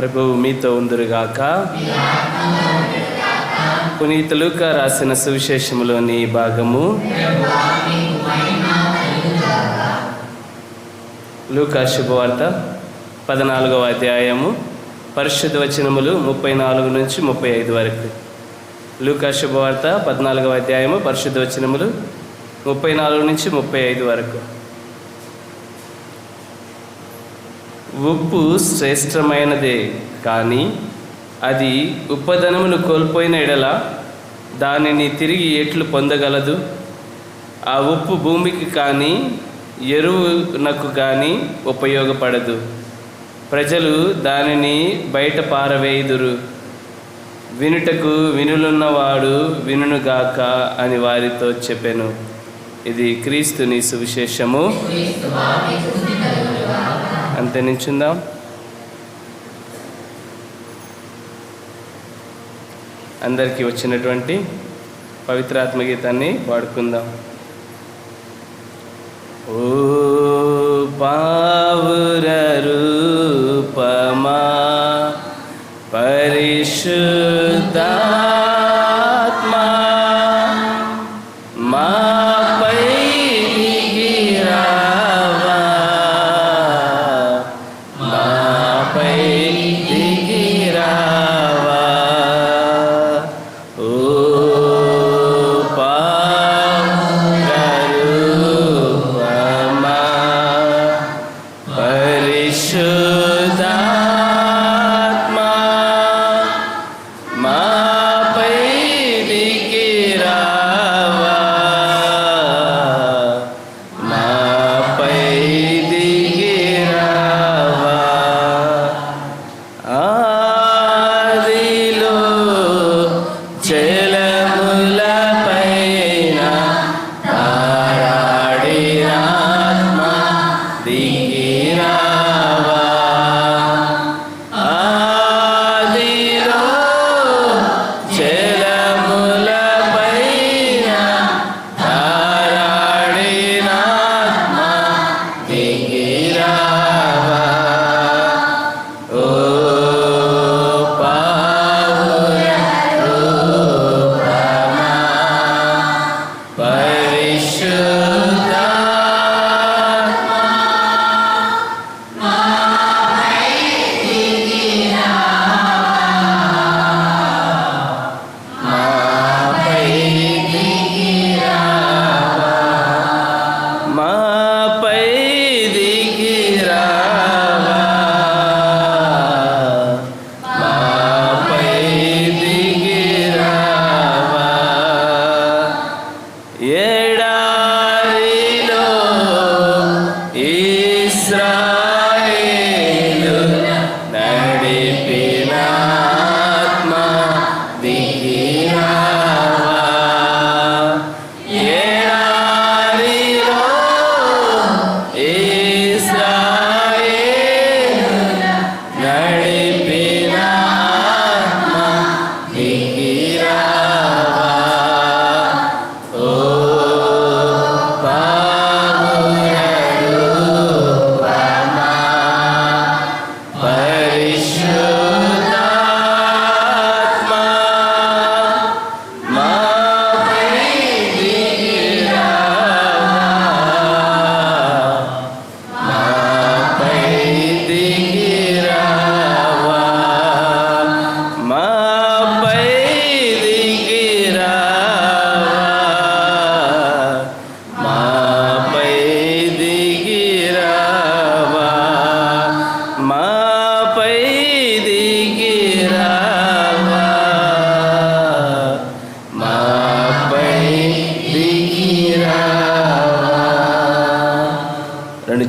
ప్రభువు మీతో ఉందిరుగాక పునీత లూకా రాసిన సువిశేషములోని భాగము. లూకా శుభవార్త పద్నాలుగవ అధ్యాయము పరిశుద్ధ వచనములు ముప్పై నాలుగు నుంచి ముప్పై ఐదు వరకు. లూకా శుభవార్త పద్నాలుగవ అధ్యాయము పరిశుద్ధ వచనములు ముప్పై నాలుగు నుంచి ముప్పై ఐదు వరకు. ఉప్పు శ్రేష్టమైనదే కానీ అది ఉపధనమును కోల్పోయిన ఎడల దానిని తిరిగి ఎట్లు పొందగలదు? ఆ ఉప్పు భూమికి కానీ ఎరువునకు కానీ ఉపయోగపడదు. ప్రజలు దానిని బయట పారవేయుదురు. వినుటకు వినులున్నవాడు వినుగాక అని వారితో చెప్పెను. ఇది క్రీస్తుని సువిశేషము. అంతే నించుందాం. అందరికీ వచ్చినటువంటి పవిత్రాత్మ గీతాన్ని పాడుకుందాం ఓ పావుర రూపమా పరిశుద్ధ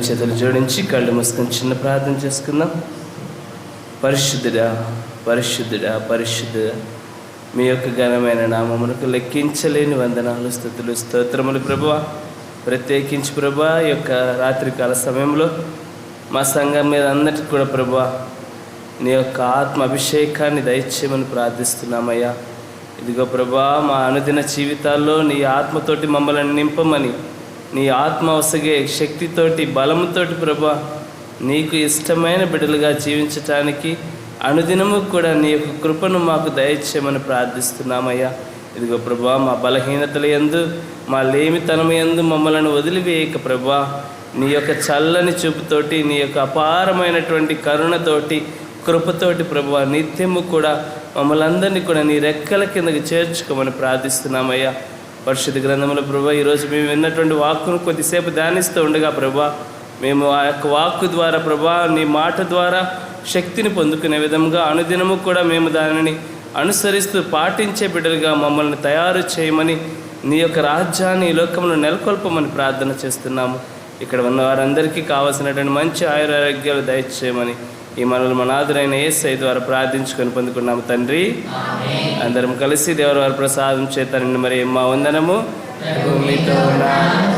చేతులు జోడించి కళ్ళు మూసుకొని చిన్న ప్రార్థన చేసుకుందాం. పరిశుద్ధుడా పరిశుద్ధుడా పరిశుద్ధుడా మీ యొక్క ఘనమైన నామమునకు లెక్కించలేని వందనాలు స్థుతులు స్తోత్రములు ప్రభా ప్రత్యేకించి ప్రభా ఈ యొక్క రాత్రికాల సమయంలో మా సంఘం మీద అందరికీ కూడా ప్రభా నీ యొక్క ఆత్మ అభిషేకాన్ని దయచేయమని ప్రార్థిస్తున్నామయ్యా. ఇదిగో ప్రభా మా అనుదిన జీవితాల్లో నీ ఆత్మతోటి మమ్మల్ని నింపమని నీ ఆత్మ వసగే శక్తితోటి బలముతోటి ప్రభా నీకు ఇష్టమైన బిడ్డలుగా జీవించటానికి అనుదినము కూడా నీ యొక్క కృపను మాకు దయచేయమని ప్రార్థిస్తున్నామయ్యా. ఇదిగో ప్రభా మా బలహీనతల యందు మా లేమితనము యందు మమ్మలను వదిలివేయక ప్రభా. నీ యొక్క చల్లని చూపుతోటి నీ యొక్క అపారమైనటువంటి కరుణతోటి కృపతోటి ప్రభు నిత్యము కూడా మమ్మల్ని అందరినీ కూడా నీ రెక్కల కిందకి చేర్చుకోమని ప్రార్థిస్తున్నామయ్యా. పరిశుద్ధ గ్రంథంలో ప్రభా ఈరోజు మేము విన్నటువంటి వాక్కును కొద్దిసేపు ధ్యానిస్తూ ఉండగా ప్రభా మేము ఆ యొక్క వాక్కు ద్వారా ప్రభా నీ మాట ద్వారా శక్తిని పొందుకునే విధంగా అనుదినము కూడా మేము దానిని అనుసరిస్తూ పాటించే బిడ్డలుగా మమ్మల్ని తయారు చేయమని నీ యొక్క రాజ్యాన్ని ఈ లోకంలో నెలకొల్పమని ప్రార్థన చేస్తున్నాము. ఇక్కడ ఉన్న వారందరికీ కావాల్సినటువంటి మంచి ఆయురారోగ్యాలు దయచేయమని ఈ మనల్ని మనాదురైన ఏసై ద్వారా ప్రార్థించుకొని పొందుకున్నాము తండ్రి. అందరం కలిసి దేవర వారి ప్రసాదం చేతానండి మరి మా వందనము. మీతో వారు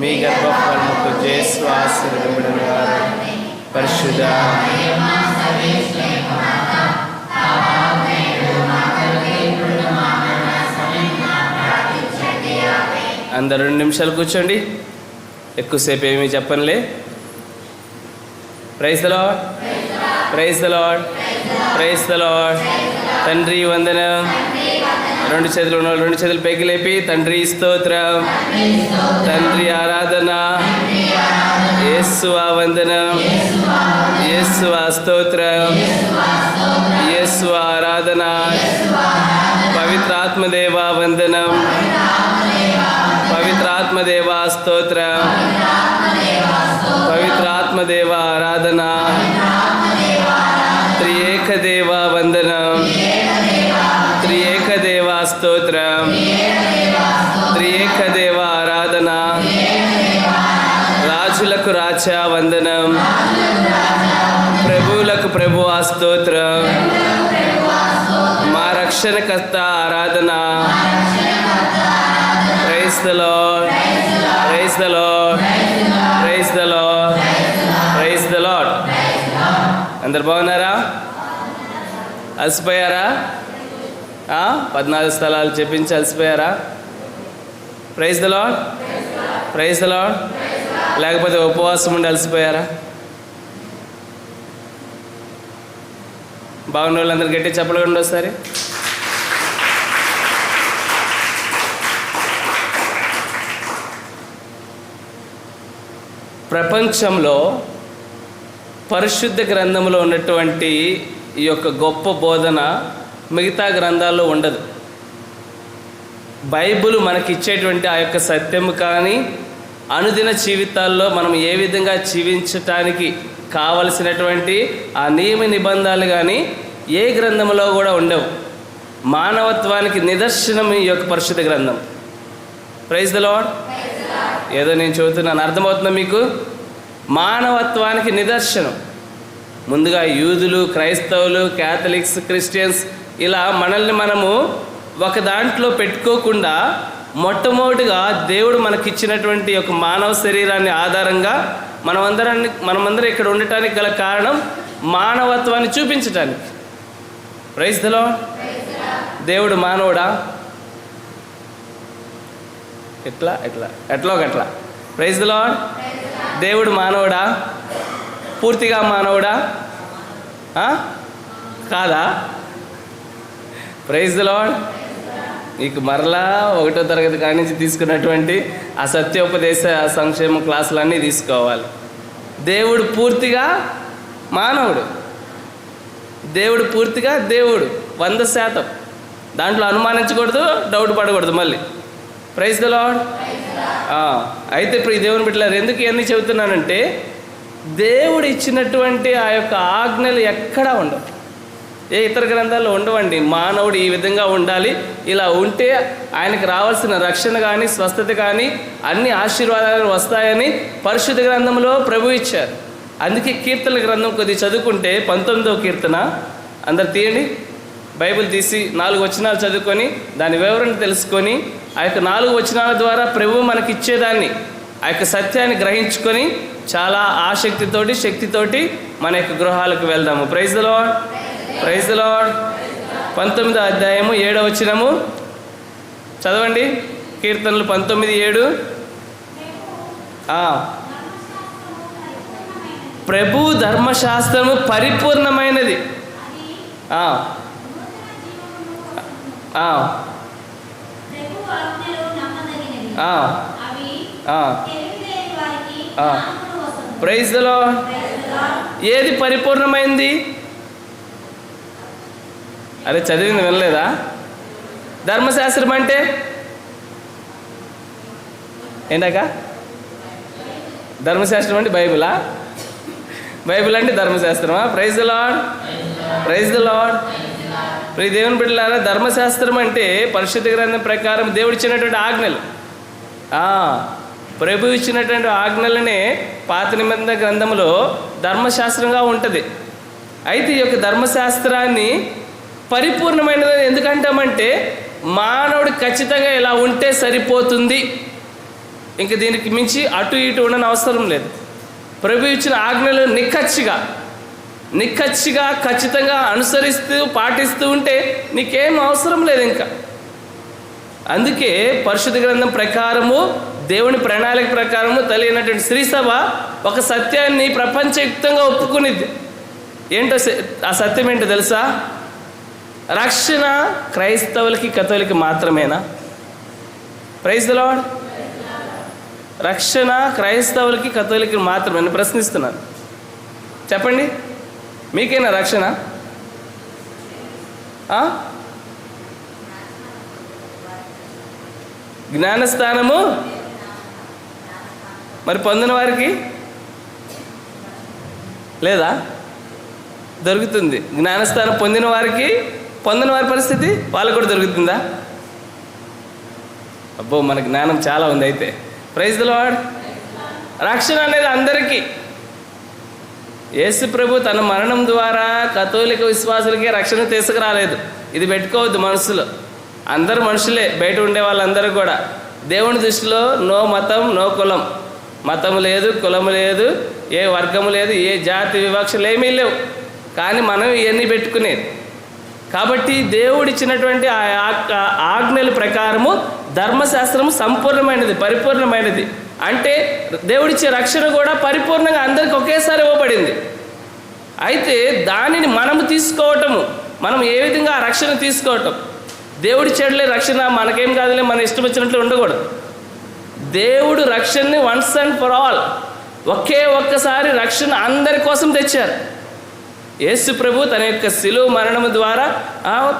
మీ గర్భఫలముకు జేసు ఆశీర్వదింపబడిన వారు పరిశుద్ధ అందరు రెండు నిమిషాలు కూర్చోండి. ఎక్కువసేపు ఏమీ చెప్పనులే. Praise the Lord praise Lord praise Lord తండ్రి వందన రెండు చేతులు ఉన్న రెండు చేతులు పైకి లేపి తండ్రి స్తోత్రం. తండ్రి ఆరాధన. యేసువా వందన. వందనం యేసు ఆ స్తోత్రం ఆరాధన. పవిత్రాత్మదేవా వందనం పవిత్రాత్మదేవా స్తోత్ర పవిత్రాత్మదేవ ఆరాధన త్రియేకదేవా వందనం త్రియేకదేవా స్తోత్ర స్తోత్రం ఆరాధన రాజులకు రాచా వందనం ప్రభువులకు ప్రభు ఆ స్తోత్రం రక్షణకర్త ఆరాధన. Praise the Lord praise the Lord praise దలో the అందరు బాగున్నారా? అలసిపోయారా? పద్నాలుగు స్థలాలు చెప్పించి అలసిపోయారా? ప్రైజ్ ద ప్రైజ్ ద లేకపోతే ఉపవాసం ఉండి అలసిపోయారా? బాగున్న వాళ్ళందరూ గట్టి చెప్పలు ఒకసారి. ప్రపంచంలో పరిశుద్ధ గ్రంథంలో ఉన్నటువంటి ఈ యొక్క గొప్ప బోధన మిగతా గ్రంథాల్లో ఉండదు. బైబిల్ మనకి ఇచ్చేటువంటి ఆ యొక్క సత్యము కానీ అనుదిన జీవితాల్లో మనం ఏ విధంగా జీవించటానికి కావలసినటువంటి ఆ నియమ నిబంధనలు కానీ ఏ గ్రంథంలో కూడా ఉండవు. మానవత్వానికి నిదర్శనం ఈ యొక్క పరిశుద్ధ గ్రంథం. ప్రైజ్ ద లాడ్ ఏదో నేను చెబుతున్నాను. అర్థమవుతుందా మీకు? మానవత్వానికి నిదర్శనం. ముందుగా యూదులు క్రైస్తవులు క్యాథలిక్స్ క్రిస్టియన్స్ ఇలా మనల్ని మనము ఒక దాంట్లో పెట్టుకోకుండా మొట్టమొదటిగా దేవుడు మనకిచ్చినటువంటి ఒక మానవ శరీరాన్ని ఆధారంగా మనమందరాన్ని మనమందరం ఇక్కడ ఉండటానికి గల కారణం మానవత్వాన్ని చూపించటానికి. ప్రైజ్ దలో దేవుడు మానవుడా? ఎట్లా? ఎట్లా? ఎట్లా? ఒకట్లా ప్రైజ్ ద లాడ్ దేవుడు మానవుడా? పూర్తిగా మానవుడా? కాదా? ప్రైజ్ లాడ్ నీకు మరలా ఒకటో తరగతి కాడి నుంచి తీసుకున్నటువంటి ఆ సత్యోపదేశ సంక్షేమ క్లాసులన్నీ తీసుకోవాలి. దేవుడు పూర్తిగా మానవుడు. దేవుడు పూర్తిగా దేవుడు. వంద శాతం. దాంట్లో అనుమానించకూడదు డౌట్ పడకూడదు మళ్ళీ. ప్రైజ్ ద లాడ్ అయితే ఇప్పుడు ఈ దేవుని బిడ్డలారు ఎందుకు ఇవన్నీ చెబుతున్నానంటే దేవుడు ఇచ్చినటువంటి ఆ యొక్క ఆజ్ఞలు ఎక్కడా ఉండవు. ఏ ఇతర గ్రంథాల్లో ఉండవండి. మానవుడు ఈ విధంగా ఉండాలి. ఇలా ఉంటే ఆయనకు రావాల్సిన రక్షణ కానీ స్వస్థత కానీ అన్ని ఆశీర్వాదాలు వస్తాయని పరిశుద్ధ గ్రంథంలో ప్రభు ఇచ్చారు. అందుకే కీర్తన గ్రంథం కొద్ది చదువుకుంటే పంతొమ్మిదవ కీర్తన. అందరు తీయండి. బైబిల్ తీసి నాలుగు వచనాలు చదువుకొని దాని వివరణ తెలుసుకొని ఆ యొక్క నాలుగు వచనాల ద్వారా ప్రభు మనకి ఇచ్చేదాన్ని ఆ యొక్క సత్యాన్ని గ్రహించుకొని చాలా ఆసక్తితోటి శక్తితోటి మన యొక్క గృహాలకు వెళ్దాము. Praise the Lord praise the Lord పంతొమ్మిదో అధ్యాయము ఏడో వచనము. చదవండి. కీర్తనలు పంతొమ్మిది ఏడు. ప్రభు ధర్మశాస్త్రము పరిపూర్ణమైనది. ఆ, ఆ, ప్రభు ఆజ్ఞలు నమ్మదగినవి. ఆ, అవి ఆ. తెలివిలేని వారికి ఆ. జ్ఞానమును వసగును. Praise the Lord Praise the Lord. ఏది పరిపూర్ణమైంది అరే చదివింది వినలేదా ధర్మశాస్త్రం అంటే ఏంటాక ధర్మశాస్త్రం అంటే బైబిలా బైబిల్ అంటే ధర్మశాస్త్రమా praise the Lord praise the Lord ప్రియ దేవుని బిడ్డలారా ధర్మశాస్త్రం అంటే పరిశుద్ధ గ్రంథం ప్రకారం దేవుడు ఇచ్చినటువంటి ఆజ్ఞలు ప్రభు ఇచ్చినటువంటి ఆజ్ఞలనే పాత నిబంధన గ్రంథంలో ధర్మశాస్త్రంగా ఉంటుంది. అయితే ఈ యొక్క ధర్మశాస్త్రాన్ని పరిపూర్ణమైనది ఎందుకంటామంటే మానవుడు ఖచ్చితంగా ఇలా ఉంటే సరిపోతుంది. ఇంక దీనికి మించి అటు ఇటు ఉండని అవసరం లేదు. ప్రభు ఇచ్చిన ఆజ్ఞలు నిక్కచ్చిగా నిక్కచ్చిగా ఖచ్చితంగా అనుసరిస్తూ పాటిస్తూ ఉంటే నీకేం అవసరం లేదు ఇంకా. అందుకే పరిశుద్ధ గ్రంథం ప్రకారము దేవుని ప్రణాళిక ప్రకారము తెలియనటువంటి శ్రీసభ ఒక సత్యాన్ని ప్రపంచయుక్తంగా ఒప్పుకునిద్ది. ఏంటో ఆ సత్యం ఏంటో తెలుసా? రక్షణ క్రైస్తవులకి కథలకి మాత్రమేనా? ప్రైజ్ లాడ్ రక్షణ క్రైస్తవులకి కథలకి మాత్రమే ప్రశ్నిస్తున్నాను. చెప్పండి. మీకేనా రక్షణ? జ్ఞానస్థానము? మరి పొందిన వారికి? లేదా? దొరుకుతుంది. జ్ఞానస్థానం పొందిన వారికి పొందిన వారి పరిస్థితి వాళ్ళకు కూడా దొరుకుతుందా? అబ్బో మన జ్ఞానం చాలా ఉంది అయితే. ప్రైజ్లో రక్షణ అనేది అందరికీ. యేసు ప్రభు తన మరణం ద్వారా కథోలిక విశ్వాసులకి రక్షణ తీసుకురాలేదు. ఇది పెట్టుకోవద్దు మనసులో. అందరు మనుషులే బయట ఉండే వాళ్ళందరూ కూడా. దేవుని దృష్టిలో నో మతం నో కులం. మతం లేదు కులం లేదు ఏ వర్గము లేదు ఏ జాతి వివక్షలు ఏమీ లేవు. కానీ మనం ఇవన్నీ పెట్టుకునేది. కాబట్టి దేవుడిచ్చినటువంటి ఆ ఆ- ఆజ్ఞల ప్రకారము ధర్మశాస్త్రము సంపూర్ణమైనది పరిపూర్ణమైనది. అంటే దేవుడిచ్చే రక్షణ కూడా పరిపూర్ణంగా అందరికి ఒకేసారి ఇవ్వబడింది. అయితే దానిని మనము తీసుకోవటము మనం ఏ విధంగా ఆ రక్షణ తీసుకోవటం? దేవుడి చెడులే రక్షణ మనకేం కాదులే మన ఇష్టం వచ్చినట్లు ఉండకూడదు. దేవుడు రక్షణని వన్స్ అండ్ ఫర్ ఆల్ ఒకే ఒక్కసారి రక్షణ అందరి కోసం తెచ్చారు. యేసు ప్రభు తన యొక్క శిలువ మరణం ద్వారా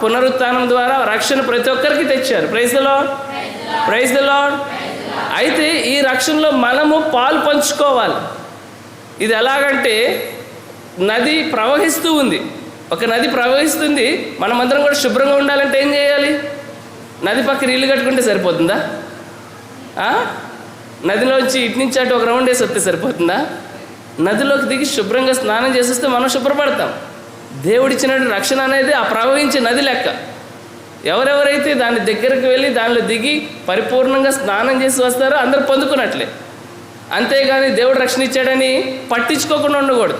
పునరుత్నం ద్వారా రక్షణ ప్రతి ఒక్కరికి తెచ్చారు. Praise the Lord praise the Lord అయితే ఈ రక్షణలో మనము పాలు పంచుకోవాలి. ఇది ఎలాగంటే నది ప్రవహిస్తూ ఉంది. ఒక నది ప్రవహిస్తుంది మనమందరం కూడా శుభ్రంగా ఉండాలంటే ఏం చేయాలి? నది పక్కన ఇల్లు కట్టుకుంటే సరిపోతుందా? నదిలోంచి ఇటు నుంచి అటు ఒక రౌండ్ వేసి వస్తే సరిపోతుందా? నదిలోకి దిగి శుభ్రంగా స్నానం చేసేస్తే మనం శుభ్రపడతాం. దేవుడిచ్చిన రక్షణ అనేది ఆ ప్రవహించే నది లెక్క. ఎవరెవరైతే దాని దగ్గరికి వెళ్ళి దానిలో దిగి పరిపూర్ణంగా స్నానం చేసి వస్తారో అందరు పొందుకున్నట్లే. అంతేగాని దేవుడు రక్షణ ఇచ్చాడని పట్టించుకోకుండా ఉండకూడదు.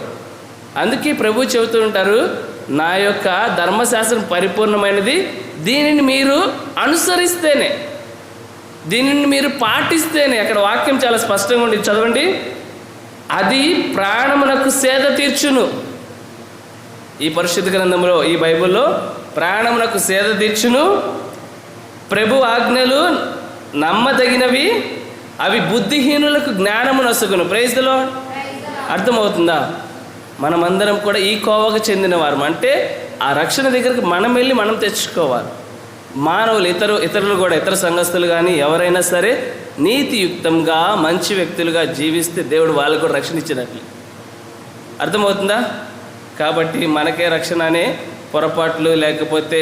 అందుకే ప్రభు చెబుతూ ఉంటారు నా యొక్క ధర్మశాస్త్రం పరిపూర్ణమైనది దీనిని మీరు అనుసరిస్తేనే దీనిని మీరు పాటిస్తేనే అక్కడ వాక్యం చాలా స్పష్టంగా ఉంది చదవండి. అది ప్రాణమునకు సేద తీర్చును. ఈ పరిశుద్ధ గ్రంథంలో ఈ బైబిల్లో ప్రాణమునకు సేద తీర్చును. ప్రభు ఆజ్ఞలు నమ్మదగినవి. అవి బుద్ధిహీనులకు జ్ఞానము నసుకును ప్రైజ్లో అర్థమవుతుందా? మనమందరం కూడా ఈ కోవకు చెందినవారు అంటే ఆ రక్షణ దగ్గరికి మనం వెళ్ళి మనం తెచ్చుకోవాలి. మానవులు ఇతరు ఇతరులు కూడా ఇతర సంఘస్థులు కానీ ఎవరైనా సరే నీతియుక్తంగా మంచి వ్యక్తులుగా జీవిస్తే దేవుడు వాళ్ళకు కూడా రక్షణ ఇచ్చినట్లు. అర్థమవుతుందా? కాబట్టి మనకే రక్షణ అనే పొరపాట్లు లేకపోతే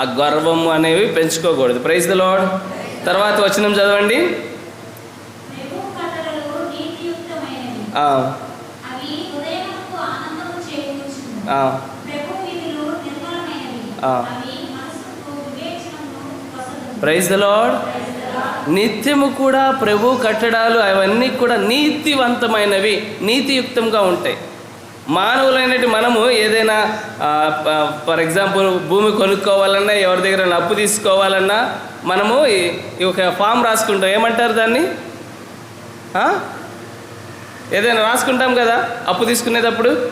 ఆ గర్వం అనేవి పెంచుకోకూడదు. ప్రైజ్ ద లార్డ్ తర్వాత వచనం చదవండి. ప్రైజ్ ద లార్డ్ నిత్యము కూడా ప్రభు కట్టడాలు అవన్నీ కూడా నీతివంతమైనవి నీతియుక్తంగా ఉంటాయి. మానవులైనటువంటి మనము ఏదైనా ఫర్ ఎగ్జాంపుల్ భూమి కొనుక్కోవాలన్నా ఎవరి దగ్గర అప్పు తీసుకోవాలన్నా మనము ఈ- ఒక ఫామ్ రాసుకుంటాం. ఏమంటారు దాన్ని? ఏదైనా రాసుకుంటాం కదా అప్పు తీసుకునేటప్పుడు?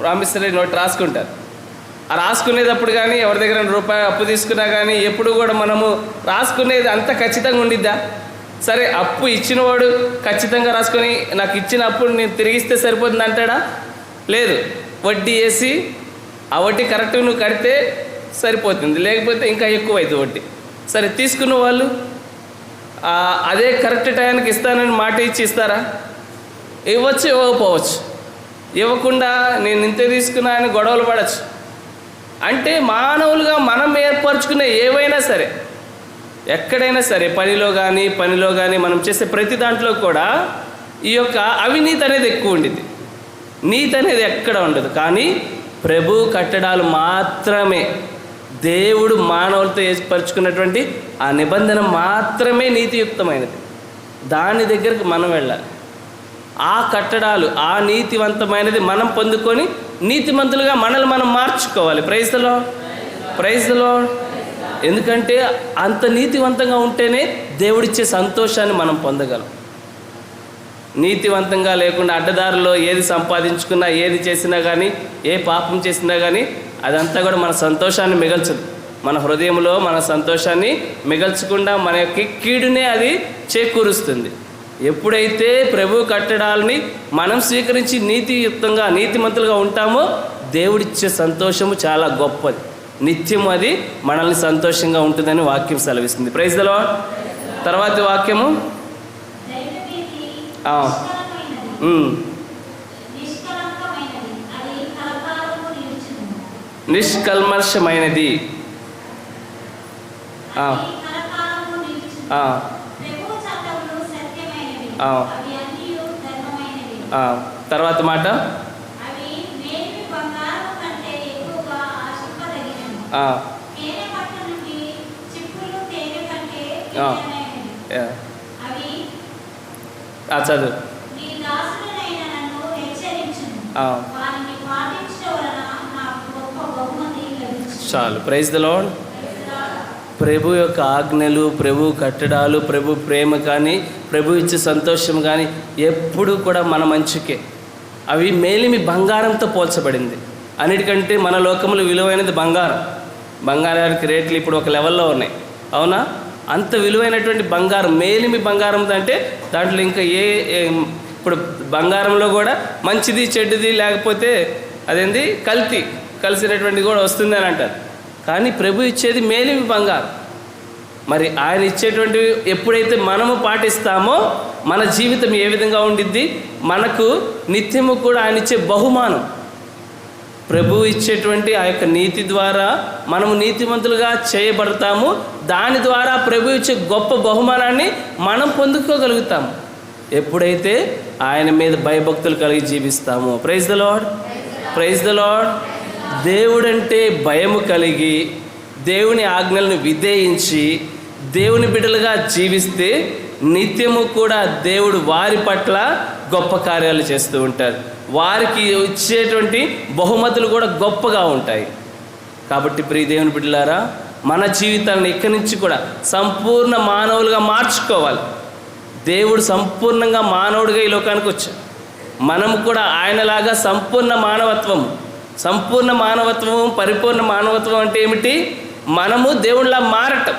ప్రామిసరీ నోట్ రాసుకుంటారు. ఆ రాసుకునేటప్పుడు కానీ ఎవరి దగ్గర రూపాయి అప్పు తీసుకున్నా కానీ ఎప్పుడు కూడా మనము రాసుకునేది అంత ఖచ్చితంగా ఉండిద్దా? సరే అప్పు ఇచ్చినవాడు ఖచ్చితంగా రాసుకొని నాకు ఇచ్చిన అప్పుడు నేను తిరిగిస్తే సరిపోతుంది అంటాడా? లేదు. వడ్డీ వేసి ఆ వడ్డీ కరెక్ట్గా నువ్వు కడితే సరిపోతుంది. లేకపోతే ఇంకా ఎక్కువ అవుతుంది వడ్డీ. సరే తీసుకున్న వాళ్ళు అదే కరెక్ట్ టైంకి ఇస్తానని మాట ఇచ్చి ఇస్తారా? ఇవ్వచ్చు ఇవ్వకపోవచ్చు. ఇవ్వకుండా నేను ఇంత తీసుకున్నా అని గొడవలు పడచ్చు. అంటే మానవులుగా మనం ఏర్పరచుకునే ఏవైనా సరే ఎక్కడైనా సరే పనిలో కానీ పనిలో కానీ మనం చేసే ప్రతి దాంట్లో కూడా ఈ యొక్క అవినీతి అనేది ఎక్కువ ఉండింది నీతి అనేది ఎక్కడ ఉండదు. కానీ ప్రభు కట్టడాలు మాత్రమే దేవుడు మానవులతో ఏర్పరచుకున్నటువంటి ఆ నిబంధన మాత్రమే నీతియుక్తమైనది. దాని దగ్గరకు మనం వెళ్ళాలి. ఆ కట్టడాలు ఆ నీతివంతమైనది మనం పొందుకొని నీతిమంతులుగా మనల్ని మనం మార్చుకోవాలి. ప్రైజ్లో ప్రైజ్లో ఎందుకంటే అంత నీతివంతంగా ఉంటేనే దేవుడిచ్చే సంతోషాన్ని మనం పొందగలం. నీతివంతంగా లేకుండా అడ్డదారిలో ఏది సంపాదించుకున్నా ఏది చేసినా కానీ ఏ పాపం చేసినా కానీ అదంతా కూడా మన సంతోషాన్ని మిగల్చదు. మన హృదయంలో మన సంతోషాన్ని మిగల్చకుండా మన యొక్క కీడునే అది చేకూరుస్తుంది. ఎప్పుడైతే ప్రభు కట్టడాలని మనం స్వీకరించి నీతియుక్తంగా నీతిమంతులుగా ఉంటామో దేవుడిచ్చే సంతోషము చాలా గొప్పది. నిత్యం అది మనల్ని సంతోషంగా ఉంటుందని వాక్యం సెలవిస్తుంది. ప్రైజ్ దలో తర్వాత వాక్యము? నిష్కల్మర్షమైనది. తర్వాత మాట? లభించింది చాలు. ప్రైజ్ ద లార్డ్ ప్రభు యొక్క ఆజ్ఞలు ప్రభు కట్టడాలు ప్రభు ప్రేమ కానీ ప్రభు ఇచ్చే సంతోషం కానీ ఎప్పుడు కూడా మన మంచికే. అవి మేలిమి బంగారంతో పోల్చబడింది. అన్నిటికంటే మన లోకంలో విలువైనది బంగారం. బంగారానికి రేట్లు ఇప్పుడు ఒక లెవెల్లో ఉన్నాయి. అవునా? అంత విలువైనటువంటి బంగారం మేలిమి బంగారం అంటే దాంట్లో ఇంకా ఏ ఇప్పుడు బంగారంలో కూడా మంచిది చెడ్డది లేకపోతే అదేంది? కల్తీ కలిసినటువంటి కూడా వస్తుంది అని అంటారు. కానీ ప్రభు ఇచ్చేది మేలిమి బంగారం. మరి ఆయన ఇచ్చేటువంటివి ఎప్పుడైతే మనము పాటిస్తామో మన జీవితం ఏ విధంగా ఉండిద్ది? మనకు నిత్యము కూడా ఆయన ఇచ్చే బహుమానం. ప్రభు ఇచ్చేటువంటి ఆ యొక్క నీతి ద్వారా మనము నీతిమంతులుగా చేయబడతాము. దాని ద్వారా ప్రభు ఇచ్చే గొప్ప బహుమానాన్ని మనం పొందుకోగలుగుతాము. ఎప్పుడైతే ఆయన మీద భయభక్తులు కలిగి జీవిస్తామో. Praise the Lord praise the Lord దేవుడంటే భయము కలిగి దేవుని ఆజ్ఞలను విధేయించి దేవుని బిడ్డలుగా జీవిస్తే నిత్యము కూడా దేవుడు వారి పట్ల గొప్ప కార్యాలు చేస్తూ ఉంటారు. వారికి ఇచ్చేటువంటి బహుమతులు కూడా గొప్పగా ఉంటాయి. కాబట్టి ప్రియ దేవుని బిడ్డలారా మన జీవితాలను ఇక్కడి నుంచి కూడా సంపూర్ణ మానవులుగా మార్చుకోవాలి. దేవుడు సంపూర్ణంగా మానవుడిగా ఈ లోకానికి వచ్చాడు. మనం కూడా ఆయనలాగా సంపూర్ణ మానవత్వం సంపూర్ణ మానవత్వం పరిపూర్ణ మానవత్వం అంటే ఏమిటి? మనము దేవుడిలా మారటం.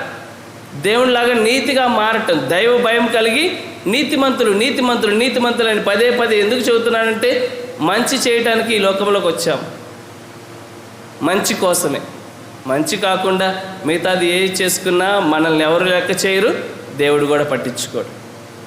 దేవుడిలాగా నీతిగా మారటం దైవ భయం కలిగి నీతిమంతులు నీతిమంతులు నీతిమంతులు అని పదే పదే ఎందుకు చెబుతున్నానంటే మంచి చేయటానికి ఈ లోకంలోకి వచ్చాం. మంచి కోసమే. మంచి కాకుండా మిగతాది ఏ చేసుకున్నా మనల్ని ఎవరు లెక్క చేయరు దేవుడు కూడా పట్టించుకోడు.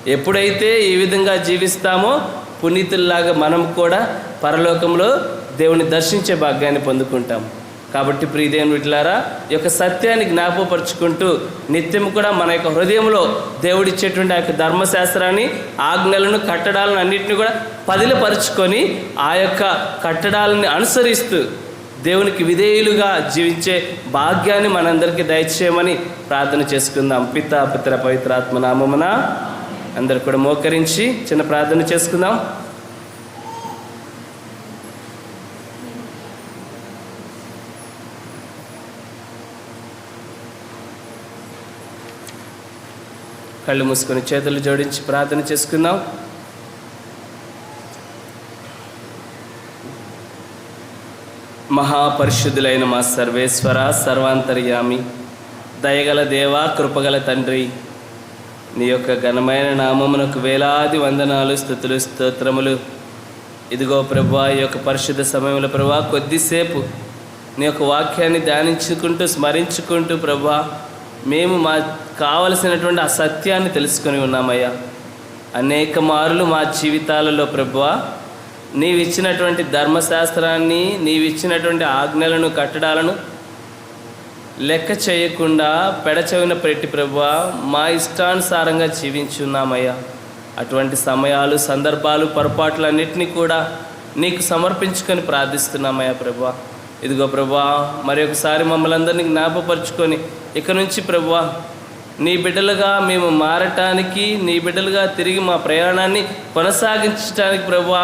ఎప్పుడైతే ఈ విధంగా జీవిస్తామో పునీతుల్లాగా మనం కూడా పరలోకంలో దేవుని దర్శించే భాగ్యాన్ని పొందుకుంటాం. కాబట్టి ప్రియదేవుని విట్లారా ఈ యొక్క సత్యాన్ని జ్ఞాపకపరుచుకుంటూ నిత్యం కూడా మన యొక్క హృదయంలో దేవుడిచ్చేటువంటి ఆ యొక్క ధర్మశాస్త్రాన్ని ఆజ్ఞలను కట్టడాలను అన్నింటినీ కూడా పదిలపరుచుకొని ఆ యొక్క కట్టడాలని అనుసరిస్తూ దేవునికి విధేయులుగా జీవించే భాగ్యాన్ని మనందరికీ దయచేయమని ప్రార్థన చేసుకుందాం. పిత పితర పవిత్రాత్మ నామమున అందరు కూడా మోకరించి చిన్న ప్రార్థన చేసుకుందాం. కళ్ళు మూసుకొని చేతులు జోడించి ప్రార్థన చేసుకుందాం. మహాపరిశుద్ధులైన మా సర్వేశ్వర సర్వాంతర్యామి దయగల దేవా కృపగల తండ్రి నీ యొక్క ఘనమైన నామమునకు వేలాది వందనాలు స్థుతులు స్తోత్రములు. ఇదిగో ప్రభా ఈ యొక్క పరిశుద్ధ సమయంలో ప్రభా కొద్దిసేపు నీ యొక్క వాక్యాన్ని ధ్యానించుకుంటూ స్మరించుకుంటూ ప్రభా మేము మా కావలసినటువంటి ఆ సత్యాన్ని తెలుసుకొని ఉన్నామయ్యా. అనేక మారులు మా జీవితాలలో ప్రభువా నీవిచ్చినటువంటి ధర్మశాస్త్రాన్ని నీవిచ్చినటువంటి ఆజ్ఞలను కట్టడాలను లెక్క చేయకుండా పెడచెవిన పెట్టి ప్రభువా మా ఇష్టానుసారంగా జీవించున్నామయ్యా అటువంటి సమయాలు సందర్భాలు పొరపాట్లన్నింటినీ కూడా నీకు సమర్పించుకొని ప్రార్థిస్తున్నామయ్యా ప్రభువా. ఇదిగో ప్రభువా మరి ఒకసారి మమ్మల్ని అందరినీ జ్ఞాపపరుచుకొని ఇక నుంచి ప్రభువా నీ బిడ్డలుగా మేము మారటానికి నీ బిడ్డలుగా తిరిగి మా ప్రయాణాన్ని కొనసాగించడానికి ప్రభువా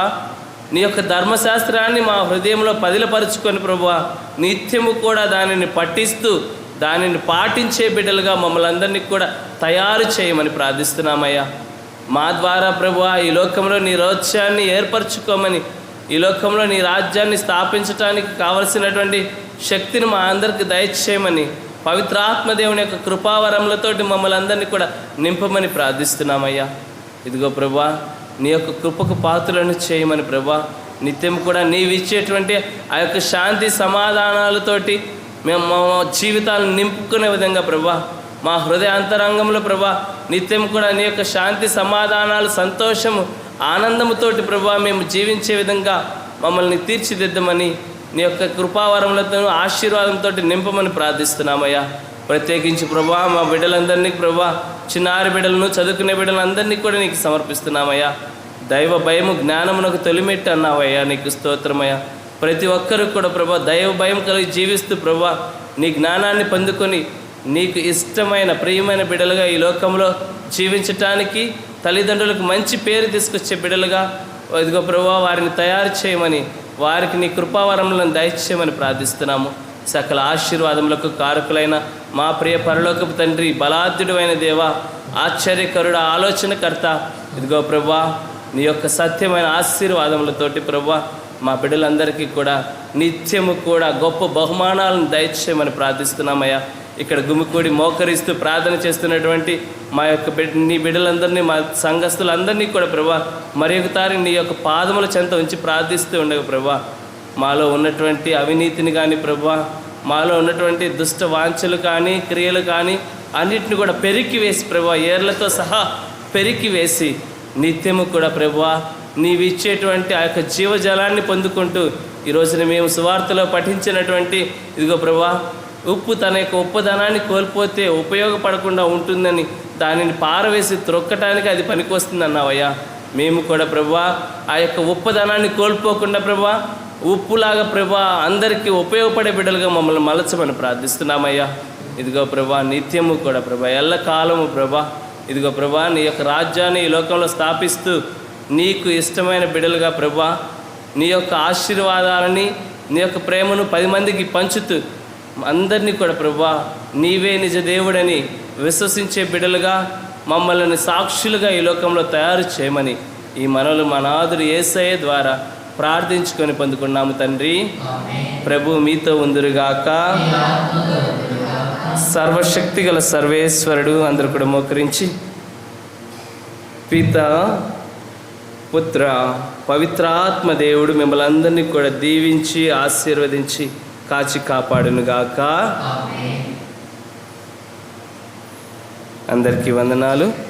నీ యొక్క ధర్మశాస్త్రాన్ని మా హృదయంలో పదిలపరుచుకొని ప్రభువా నిత్యము కూడా దానిని పఠిస్తూ దానిని పాటించే బిడ్డలుగా మమ్మల్ని అందరినీ కూడా తయారు చేయమని ప్రార్థిస్తున్నామయ్యా. మా ద్వారా ప్రభువా ఈ లోకంలో నీ రోజ్యాన్ని ఏర్పరచుకోమని ఈ లోకంలో నీ రాజ్యాన్ని స్థాపించడానికి కావలసినటువంటి శక్తిని మా అందరికి దయచేయమని పవిత్రాత్మ దేవుని యొక్క కృపావరములతోటి మమ్మల్ని అందరినీ కూడా నింపమని ప్రార్థిస్తున్నామయ్యా. ఇదిగో ప్రభా నీ యొక్క కృపకు పాత్రలను చేయమని ప్రభా నిత్యం కూడా నీవు ఇచ్చేటువంటి ఆ యొక్క శాంతి సమాధానాలతోటి మేము మా జీవితాలను నింపుకునే విధంగా ప్రభా మా హృదయ అంతరంగంలో ప్రభా నిత్యం కూడా నీ యొక్క శాంతి సమాధానాలు సంతోషము ఆనందముతోటి ప్రభా మేము జీవించే విధంగా మమ్మల్ని తీర్చిదిద్దమని నీ యొక్క కృపావరములతో ఆశీర్వాదంతో నింపమని ప్రార్థిస్తున్నామయ్యా. ప్రత్యేకించి ప్రభా మా బిడ్డలందరినీ ప్రభా చిన్నారి బిడ్డలను చదువుకునే బిడ్డలందరినీ కూడా నీకు సమర్పిస్తున్నామయ్యా. దైవ భయము జ్ఞానమునకు తొలిమెట్టు అన్నావయ్యా నీకు స్తోత్రమయ్యా. ప్రతి ఒక్కరు కూడా ప్రభా దైవ భయం కలిగి జీవిస్తూ ప్రభా నీ జ్ఞానాన్ని పొందుకొని నీకు ఇష్టమైన ప్రియమైన బిడ్డలుగా ఈ లోకంలో జీవించటానికి తల్లిదండ్రులకు మంచి పేరు తీసుకొచ్చే బిడ్డలుగా ఇదిగో ప్రభా వారిని తయారు చేయమని వారికి నీ కృపావరములను దయచేయమని ప్రార్థిస్తున్నాము. సకల ఆశీర్వాదములకు కారకులైన మా ప్రియ పరలోకపు తండ్రి బలాద్యుడు అయిన దేవ ఆశ్చర్యకరుడ ఆలోచనకర్త ఇదిగో ప్రభా నీ యొక్క సత్యమైన ఆశీర్వాదములతోటి ప్రభా మా బిడ్డలందరికీ కూడా నిత్యము కూడా గొప్ప బహుమానాలను దయచేయమని ప్రార్థిస్తున్నామయ్యా. ఇక్కడ గుమికూడి మోకరిస్తూ ప్రార్థన చేస్తున్నటువంటి మా యొక్క బిడ్ నీ బిడ్డలందరినీ మా సంఘస్థులందరినీ కూడా ప్రభా మరి ఒకసారి నీ యొక్క పాదముల చెంత ఉంచి ప్రార్థిస్తూ ఉండగా ప్రభా మాలో ఉన్నటువంటి అవినీతిని కానీ ప్రభా మాలో ఉన్నటువంటి దుష్ట వాంఛలు కానీ క్రియలు కానీ అన్నిటిని కూడా పెరికి వేసి ప్రభా ఏర్లతో సహా పెరికి వేసి నిత్యము కూడా ప్రభా నీవిచ్చేటువంటి ఆ యొక్క జీవజలాన్ని పొందుకుంటూ ఈ రోజున మేము సువార్తలో పఠించినటువంటి ఇదిగో ప్రభా ఉప్పు తన యొక్క ఉప్పుదనాన్ని కోల్పోతే ఉపయోగపడకుండా ఉంటుందని దానిని పారవేసి త్రొక్కటానికి అది పనికొస్తుంది అన్నావయ్యా మేము కూడా ప్రభా ఆ యొక్క ఉప్పుదనాన్ని కోల్పోకుండా ప్రభా ఉప్పులాగా ప్రభా అందరికీ ఉపయోగపడే బిడ్డలుగా మమ్మల్ని మలచమని ప్రార్థిస్తున్నామయ్యా. ఇదిగో ప్రభా నిత్యము కూడా ప్రభా ఎల్లకాలము ప్రభా. ఇదిగో ప్రభా నీ యొక్క రాజ్యాన్ని ఈ లోకంలో స్థాపిస్తూ నీకు ఇష్టమైన బిడ్డలుగా ప్రభా నీ యొక్క ఆశీర్వాదాలని నీ యొక్క ప్రేమను పది మందికి పంచుతూ అందరినీ కూడా ప్రభా నీవే నిజ దేవుడని విశ్వసించే బిడ్డలుగా మమ్మల్ని సాక్షులుగా ఈ లోకంలో తయారు చేయమని ఈ మనలు మనాదుడు ఏసయ్య ద్వారా ప్రార్థించుకొని పొందుకున్నాము తండ్రి. ప్రభు మీతో ఉందురుగాక. సర్వశక్తి గల సర్వేశ్వరుడు అందరు కూడా మోకరించి పిత పుత్ర పవిత్రాత్మ దేవుడు మిమ్మల్ని అందరినీ కూడా దీవించి ఆశీర్వదించి కాచి కాపాడునుగాక. అందరికీ వందనాలు.